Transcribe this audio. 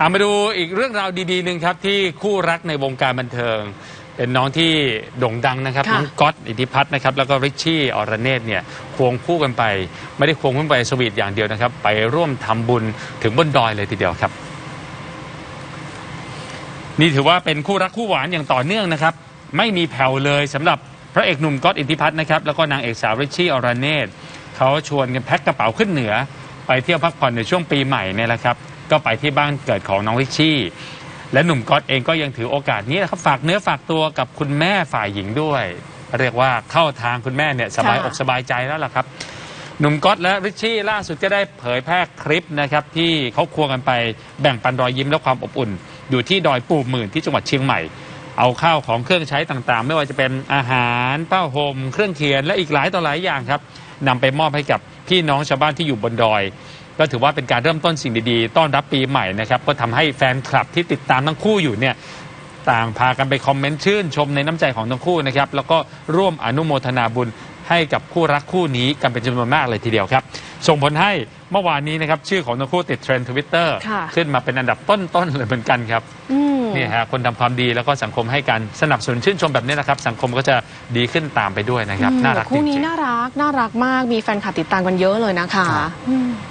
เอามาดูอีกเรื่องราวดีๆหนึ่งครับ ที่คู่รักในวงการบันเทิง เป็นน้องที่โด่งดังนะครับค่ะน้องก๊อตอิทธิพัฒน์นะครับแล้วก็ริชชี่อรเนตเนี่ยควงคู่กันไป ไม่ได้ควงคู่กันไปสวีทอย่างเดียวนะครับ ไปร่วมทำบุญถึงบนดอยเลยทีเดียวครับ นี่ถือว่าเป็นคู่รักคู่หวานอย่างต่อเนื่องนะครับ ไม่มีแผ่วเลยสำหรับพระเอกหนุ่มก๊อตอิทธิพัฒน์นะครับแล้วก็นางเอกสาวริชชี่อรเนตเขาชวนกันแพ็คกระเป๋าขึ้นเหนือ ไปเที่ยวพักผ่อนในช่วงปีใหม่เนี่ยแหละครับ ก็ไปที่บ้านเกิดของน้องริชชี่ และหนุ่มก๊อตเองก็ยังถือโอกาสนี้นะครับฝากเนื้อฝากตัวกับคุณแม่ฝ่ายหญิงด้วย เรียกว่าเข้าทางคุณแม่เนี่ยสบายค่ะอกสบายใจแล้วล่ะครับหนุ่มก๊อตและริชชี่ล่าสุดก็ได้เผยแพร่คลิปนะครับที่เขาควงกันไปแบ่งปันรอยยิ้มและความอบอุ่น อยู่ที่ดอยปู่หมื่นที่จังหวัดเชียงใหม่ เอาข้าวของเครื่องใช้ต่างๆ ไม่ว่าจะเป็นอาหารผ้าห่มเครื่องเขียนและอีกหลายต่อหลายอย่างครับนำไปมอบให้กับพี่น้องชาวบ้านที่อยู่บนดอย ก็ถือว่าเป็นการเริ่มต้นสิ่งดีๆ ต้อนรับปีใหม่นะครับก็ทำให้แฟนคลับที่ติดตามทั้งคู่อยู่เนี่ยต่างพากันไปคอมเมนต์ชื่นชมในน้ำใจของทั้งคู่นะครับแล้วก็ร่วมอนุโมทนาบุญให้กับคู่รักคู่นี้กันเป็นจำนวนมากเลยทีเดียวครับ ส่งผลให้เมื่อวานนี้นะครับชื่อของทั้งคู่ติดเทรนด์ทวิตเตอร์ค่ะขึ้นมาเป็นอันดับต้นๆเลยเหมือนกันครับอืมนี่ฮะคนทำความดีแล้วก็สังคมให้การสนับสนุนชื่นชมแบบนี้นะครับ สังคมก็จะดีขึ้นตามไปด้วยนะครับอืมน่ารักจคู่รินี้งๆน่ารักน่ารักมากมีแฟนคลับติดตามกันเยอะเลยนะคะครับอืม